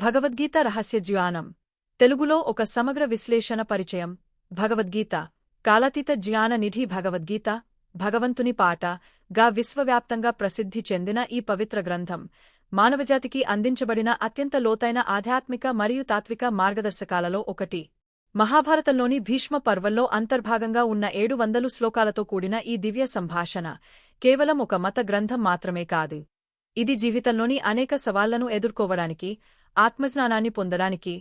భగవద్గీత రహస్య జ్ఞానం తెలుగులో ఒక సమగ్ర విశ్లేషణ పరిచయం. భగవద్గీత కాలతీత జ్ఞాన నిధి భగవద్గీత భగవంతుని పాట గా విశ్వవ్యాప్తంగా ప్రసిద్ధి చెందిన ఈ పవిత్ర గ్రంథం మానవజాతికి అందించబడిన అత్యంత లోతైన ఆధ్యాత్మిక మరియు తాత్విక మార్గదర్శకాలలో ఒకటి. మహాభారతంలోని భీష్మ పర్వంలో అంతర్భాగంగా ఉన్న ఏడు వందలు శ్లోకాలతో కూడిన ఈ దివ్య సంభాషణ కేవలం ఒక మత గ్రంథం మాత్రమే కాదు. ఇది జీవితంలోని అనేక సవాళ్ళను ఎదుర్కోవడానికి ఆత్మజ్ఞానాన్ని పొందడానికి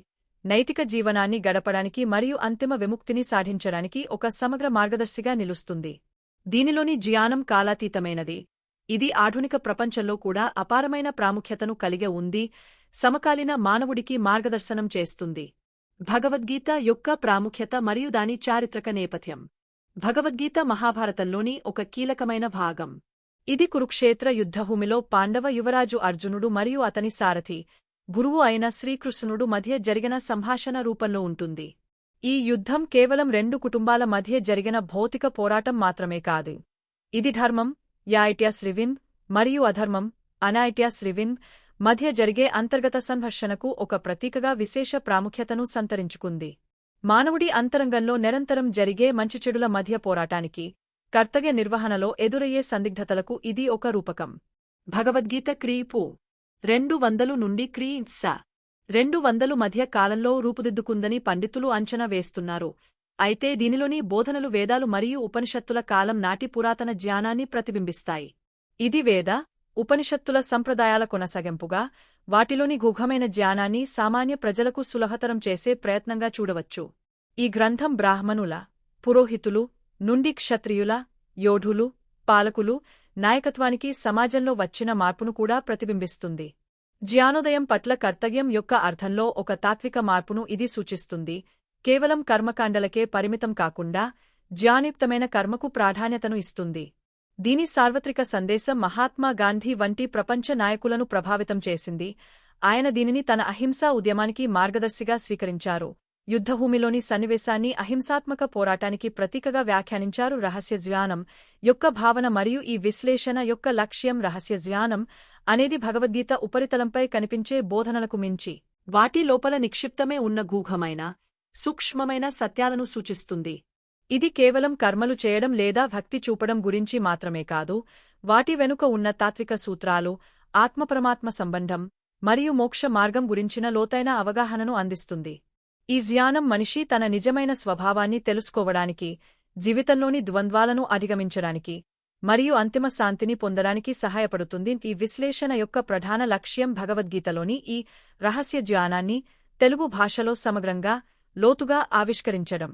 నైతిక జీవనాన్ని గడపడానికి మరియు అంతిమ విముక్తిని సాధించడానికి ఒక సమగ్ర మార్గదర్శిగా నిలుస్తుంది. దీనిలోని జ్ఞానం కాలాతీతమైనది. ఇది ఆధునిక ప్రపంచంలో కూడా అపారమైన ప్రాముఖ్యతను కలిగి ఉంది సమకాలీన మానవుడికి మార్గదర్శనం చేస్తుంది. భగవద్గీత యొక్క ప్రాముఖ్యత మరియు దాని చారిత్రక నేపథ్యం. భగవద్గీత మహాభారతంలోని ఒక కీలకమైన భాగం. ఇది కురుక్షేత్ర యుద్ధభూమిలో పాండవ యువరాజు అర్జునుడు మరియు అతని సారథి గురువు అయిన శ్రీకృష్ణుడు మధ్య జరిగిన సంభాషణ రూపంలో ఉంటుంది. ఈ యుద్ధం కేవలం రెండు కుటుంబాల మధ్య జరిగిన భౌతిక పోరాటం మాత్రమే కాదు. ఇది ధర్మం యాయిట్యాస్ రివిన్ మరియు అధర్మం అనాయిట్యాస్ రివిన్ మధ్య జరిగే అంతర్గత సంఘర్షణకు ఒక ప్రతీకగా విశేష ప్రాముఖ్యతను సంతరించుకుంది. మానవుడి అంతరంగంలో నిరంతరం జరిగే మంచిచెడుల మధ్య పోరాటానికి కర్తవ్య నిర్వహణలో ఎదురయ్యే సందిగ్ధతలకు ఇది ఒక రూపకం. భగవద్గీత క్రీపు రెండు వందలు నుండి క్రీ స రెండు వందలు మధ్య కాలంలో రూపుదిద్దుకుందని పండితులు అంచనా వేస్తున్నారు. అయితే దీనిలోని బోధనలు వేదాలు మరియు ఉపనిషత్తుల కాలం నాటి పురాతన జ్ఞానాన్ని ప్రతిబింబిస్తాయి. ఇది వేద ఉపనిషత్తుల సంప్రదాయాల కొనసాగింపుగా వాటిలోని గుఘమైన జ్ఞానాన్ని సామాన్య ప్రజలకు సులభతరం చేసే ప్రయత్నంగా చూడవచ్చు. ఈ గ్రంథం బ్రాహ్మణుల పురోహితులు నుండి క్షత్రియుల యోధులు పాలకులు నాయకత్వానికి సమాజంలో వచ్చిన మార్పును కూడా ప్రతిబింబిస్తుంది. జ్ఞానోదయం పట్ల కర్తవ్యం యొక్క అర్థంలో ఒక తాత్విక మార్పును ఇది సూచిస్తుంది. కేవలం కర్మకాండలకే పరిమితం కాకుండా జ్ఞానయుక్తమైన కర్మకు ప్రాధాన్యతను ఇస్తుంది. దీని సార్వత్రిక సందేశం మహాత్మా గాంధీ వంటి ప్రపంచ నాయకులను ప్రభావితం చేసింది. ఆయన దీనిని తన అహింసా ఉద్యమానికి మార్గదర్శిగా స్వీకరించారు. యుద్ధభూమిలోని సన్నివేశాన్ని అహింసాత్మక పోరాటానికి ప్రతీకగా వ్యాఖ్యానించారు రహస్య జ్ఞానం యొక్క భావన మరియు ఈ విశ్లేషణ యొక్క లక్ష్యం రహస్య జ్ఞానం అనేది భగవద్గీత ఉపరితలంపై కనిపించే బోధనలకు మించి. వాటి లోపల నిక్షిప్తమే ఉన్న గూఘమైన సూక్ష్మమైన సత్యాలను సూచిస్తుంది. ఇది కేవలం కర్మలు చేయడం లేదా భక్తి చూపడం గురించి మాత్రమే కాదు వాటి వెనుక ఉన్న తాత్విక సూత్రాలు ఆత్మపరమాత్మ సంబంధం మరియు మోక్ష మార్గం గురించిన లోతైన అవగాహనను అందిస్తుంది. ఈ జ్ఞానం మనిషి తన నిజమైన స్వభావాన్ని తెలుసుకోవడానికి జీవితంలోని ద్వంద్వాలను అధిగమించడానికి మరియు అంతిమ శాంతిని పొందడానికి సహాయపడుతుంది. ఈ విశ్లేషణ యొక్క ప్రధాన లక్ష్యం భగవద్గీతలోని ఈ రహస్య జ్ఞానాన్ని తెలుగు భాషలో సమగ్రంగా లోతుగా ఆవిష్కరించడం.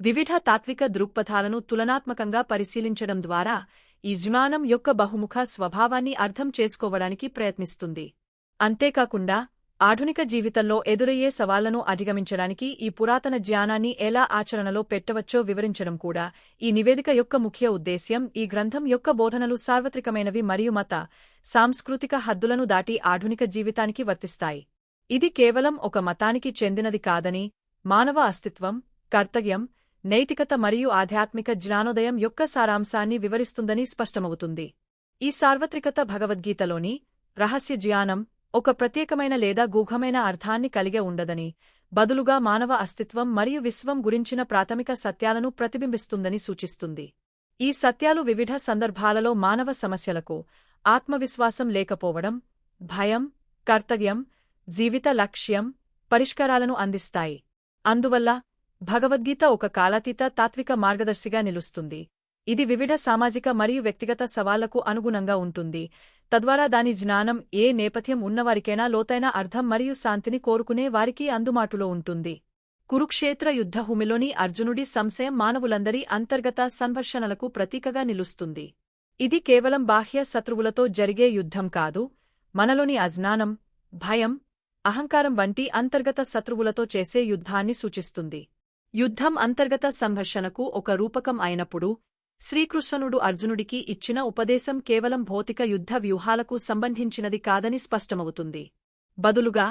వివిధ తాత్విక దృక్పథాలను తులనాత్మకంగా పరిశీలించడం ద్వారా ఈ జ్ఞానం యొక్క బహుముఖ స్వభావాన్ని అర్థం చేసుకోవడానికి ప్రయత్నిస్తుంది. అంతేకాకుండా ఆధునిక జీవితంలో ఎదురయ్యే సవాళ్ళను అధిగమించడానికి ఈ పురాతన జ్ఞానాన్ని ఎలా ఆచరణలో పెట్టవచ్చో వివరించడం కూడా ఈ నివేదిక యొక్క ముఖ్య ఉద్దేశ్యం. ఈ గ్రంథం యొక్క బోధనలు సార్వత్రికమైనవి మరియు మత సాంస్కృతిక హద్దులను దాటి ఆధునిక జీవితానికి వర్తిస్తాయి. ఇది కేవలం ఒక మతానికి చెందినది కాదని మానవ అస్తిత్వం కర్తవ్యం నైతికత మరియు ఆధ్యాత్మిక జ్ఞానోదయం యొక్క సారాంశాన్ని వివరిస్తుందని స్పష్టమవుతుంది. ఈ సార్వత్రికత భగవద్గీతలోని రహస్య జ్ఞానం ఒక ప్రత్యేకమైన లేదా గూఢమైన అర్థాన్ని కలిగి ఉండదని బదులుగా మానవ అస్తిత్వం మరియు విశ్వం గురించిన ప్రాథమిక సత్యాలను ప్రతిబింబిస్తుందని సూచిస్తుంది. ఈ సత్యాలు వివిధ సందర్భాలలో మానవ సమస్యలకు ఆత్మవిశ్వాసం లేకపోవడం భయం కర్తవ్యం జీవిత లక్ష్యం పరిష్కారాలను అందిస్తాయి. అందువల్ల భగవద్గీత ఒక కాలాతీత తాత్విక మార్గదర్శిగా నిలుస్తుంది. ఇది వివిధ సామాజిక మరియు వ్యక్తిగత సవాళ్ళకు అనుగుణంగా ఉంటుంది. తద్వారా దాని జ్ఞానం ఏ నేపథ్యం ఉన్నవారికైనా లోతైన అర్థం మరియు శాంతిని కోరుకునే వారికి అందుబాటులో ఉంటుంది. కురుక్షేత్ర యుద్ధభూమిలోని అర్జునుడి సంశయం మానవులందరి అంతర్గత సంఘర్షణలకు ప్రతీకగా నిలుస్తుంది. ఇది కేవలం బాహ్య శత్రువులతో జరిగే యుద్ధం కాదు. మనలోని అజ్ఞానం భయం అహంకారం వంటి అంతర్గత శత్రువులతో చేసే యుద్ధాన్ని సూచిస్తుంది. యుద్ధం అంతర్గత సంఘర్షణకు ఒక రూపకం అయినప్పుడు శ్రీకృష్ణుడు అర్జునుడికి ఇచ్చిన ఉపదేశం కేవలం భౌతిక యుద్ధ వ్యూహాలకు సంబంధించినది కాదని స్పష్టమవుతుంది. బదులుగా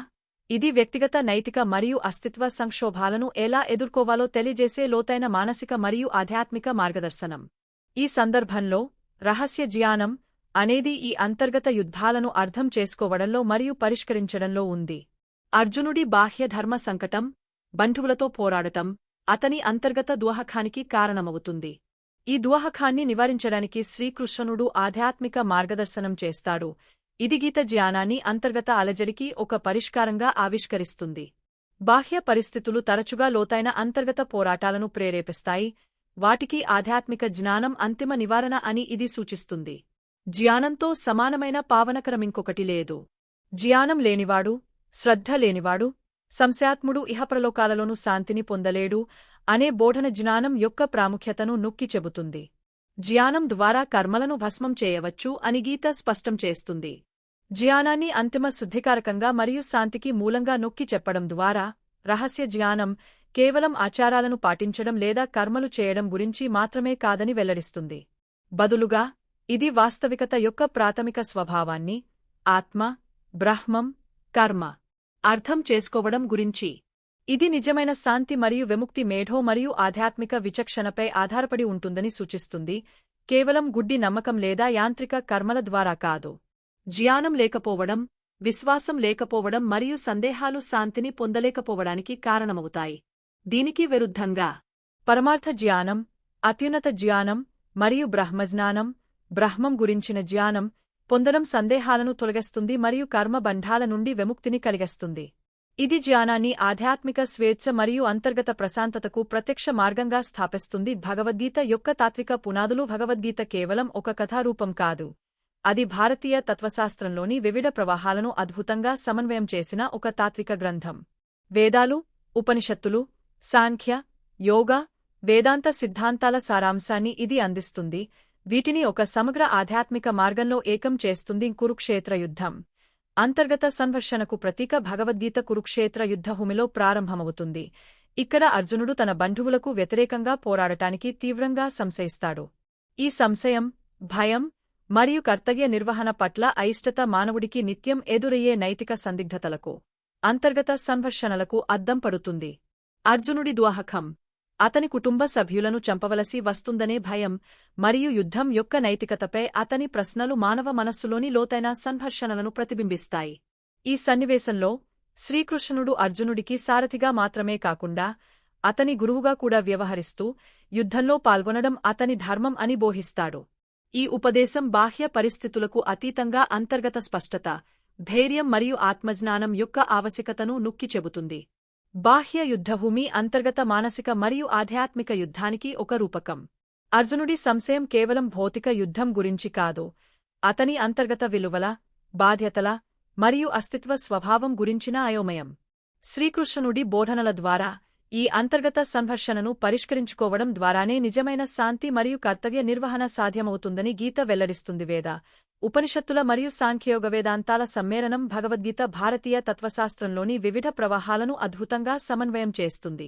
ఇది వ్యక్తిగత నైతిక మరియు అస్తిత్వ సంక్షోభాలను ఎలా ఎదుర్కోవాలో తెలియజేసే లోతైన మానసిక మరియు ఆధ్యాత్మిక మార్గదర్శనం. ఈ సందర్భంలో రహస్య జ్ఞానం అనేది ఈ అంతర్గత యుద్ధాలను అర్థం చేసుకోవడంలో మరియు పరిష్కరించడంలో ఉంది. అర్జునుడి బాహ్యధర్మ సంకటం బంధువులతో పోరాడటం అతని అంతర్గత దుహఖానికి కారణమవుతుంది. ఈ దుహఖాన్ని నివారించడానికి శ్రీకృష్ణుడు ఆధ్యాత్మిక మార్గదర్శనం చేస్తాడు. ఇది గీత జ్ఞానాన్ని అంతర్గత అలజడికి ఒక పరిష్కారంగా ఆవిష్కరిస్తుంది. బాహ్య పరిస్థితులు తరచుగా లోతైన అంతర్గత పోరాటాలను ప్రేరేపిస్తాయి. వాటికి ఆధ్యాత్మిక జ్ఞానం అంతిమ నివారణ అని ఇది సూచిస్తుంది. జ్ఞానంతో సమానమైన పావనకరమింకొకటి లేదు. జ్ఞానం లేనివాడు శ్రద్ధ లేనివాడు సంశాత్ముడు ఇహప్రలోకాలలోనూ శాంతిని పొందలేడు అనే బోధన జ్ఞానం యొక్క ప్రాముఖ్యతను నొక్కి చెబుతుంది. జ్ఞానం ద్వారా కర్మలను భస్మం చేయవచ్చు అని గీత స్పష్టం చేస్తుంది. జ్ఞానాన్ని అంతిమ శుద్ధికారకంగా మరియు శాంతికి మూలంగా నొక్కి చెప్పడం ద్వారా రహస్య జ్ఞానం కేవలం ఆచారాలను పాటించడం లేదా కర్మలు చేయడం గురించి మాత్రమే కాదని వెల్లడిస్తుంది. బదులుగా ఇది వాస్తవికత యొక్క ప్రాథమిక స్వభావాన్ని ఆత్మ బ్రహ్మం కర్మ అర్థం చేసుకోవడం గురించి ఇది నిజమైన శాంతి మరియు విముక్తి మేఢో మరియు ఆధ్యాత్మిక విచక్షణపై ఆధారపడి ఉంటుందని సూచిస్తుంది. కేవలం గుడ్డి నమ్మకం లేదా యాంత్రిక కర్మల ద్వారా కాదు. జ్ఞానం లేకపోవడం విశ్వాసం లేకపోవడం మరియు సందేహాలు శాంతిని పొందలేకపోవడానికి కారణమవుతాయి. దీనికి విరుద్ధంగా పరమార్థ జ్ఞానం అత్యున్నత జ్ఞానం మరియు బ్రహ్మజ్ఞానం బ్రహ్మం గురించిన జ్ఞానం పొందడం సందేహాలను తొలగిస్తుంది మరియు కర్మబంధాల నుండి విముక్తిని కలిగిస్తుంది. ఇది జ్ఞానాన్ని ఆధ్యాత్మిక స్వేచ్ఛ మరియు అంతర్గత ప్రశాంతతకు ప్రత్యక్ష మార్గంగా స్థాపిస్తుంది. భగవద్గీత యొక్క తాత్విక పునాదులు భగవద్గీత కేవలం ఒక కథారూపం కాదు. అది భారతీయ తత్వశాస్త్రంలోని వివిధ ప్రవాహాలను అద్భుతంగా సమన్వయం చేసిన ఒక తాత్విక గ్రంథం. వేదాలు ఉపనిషత్తులు సాంఖ్య యోగా వేదాంత సిద్ధాంతాల సారాంశాన్ని ఇది అందిస్తుంది. వీటిని ఒక సమగ్ర ఆధ్యాత్మిక మార్గంలో ఏకం చేస్తుంది కురుక్షేత్ర యుద్ధం. అంతర్గత సంఘర్షణకు ప్రతీక భగవద్గీత కురుక్షేత్ర యుద్ధభూమిలో ప్రారంభమవుతుంది. ఇక్కడ అర్జునుడు తన బంధువులకు వ్యతిరేకంగా పోరాడటానికి తీవ్రంగా సంశయిస్తాడు. ఈ సంశయం భయం మరియు కర్తవ్య నిర్వహణ పట్ల అయిష్టత మానవుడికి నిత్యం ఎదురయ్యే నైతిక సందిగ్ధతలకు అంతర్గత సంఘర్షణలకు అద్దం పడుతుంది. అర్జునుడి ద్వాహకం అతని కుటుంబ సభ్యులను చంపవలసి వస్తుందనే భయం మరియు యుద్ధం యొక్క నైతికతపై అతని ప్రశ్నలు మానవ మనస్సులోని లోతైన సంఘర్షణలను ప్రతిబింబిస్తాయి. ఈ సన్నివేశంలో శ్రీకృష్ణుడు అర్జునుడికి సారథిగా మాత్రమే కాకుండా అతని గురువుగా కూడా వ్యవహరిస్తూ యుద్ధంలో పాల్గొనడం అతని ధర్మం అని బోహిస్తాడు ఈ ఉపదేశం బాహ్య పరిస్థితులకు అతీతంగా అంతర్గత స్పష్టత ధైర్యం మరియు ఆత్మజ్ఞానం యొక్క ఆవశ్యకతను నొక్కి చెబుతుంది. బాహ్య యుద్ధభూమి అంతర్గత మానసిక మరియు ఆధ్యాత్మిక యుద్ధానికి ఒక రూపకం. అర్జునుడి సంశయం కేవలం భౌతిక యుద్ధం గురించి కాదు. అతని అంతర్గత విలువల బాధ్యతల మరియు అస్తిత్వ స్వభావం గురించిన అయోమయం. శ్రీకృష్ణుడి బోధనల ద్వారా ఈ అంతర్గత సంఘర్షణను పరిష్కరించుకోవడం ద్వారానే నిజమైన శాంతి మరియు కర్తవ్య నిర్వహణ సాధ్యమవుతుందని గీత వెల్లడిస్తుంది వేద. ఉపనిషత్తుల మరియు సాంఖ్యయోగ వేదాంతాల సమ్మేళనం భగవద్గీత భారతీయ తత్వశాస్త్రంలోని వివిధ ప్రవాహాలను అద్భుతంగా సమన్వయం చేస్తుంది.